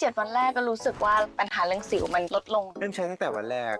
เจ็ดวันแรกก็รู้สึกว่าปัญหาเรื่องสิวมันลดลง เริ่มใช้ตั้งแต่วันแรก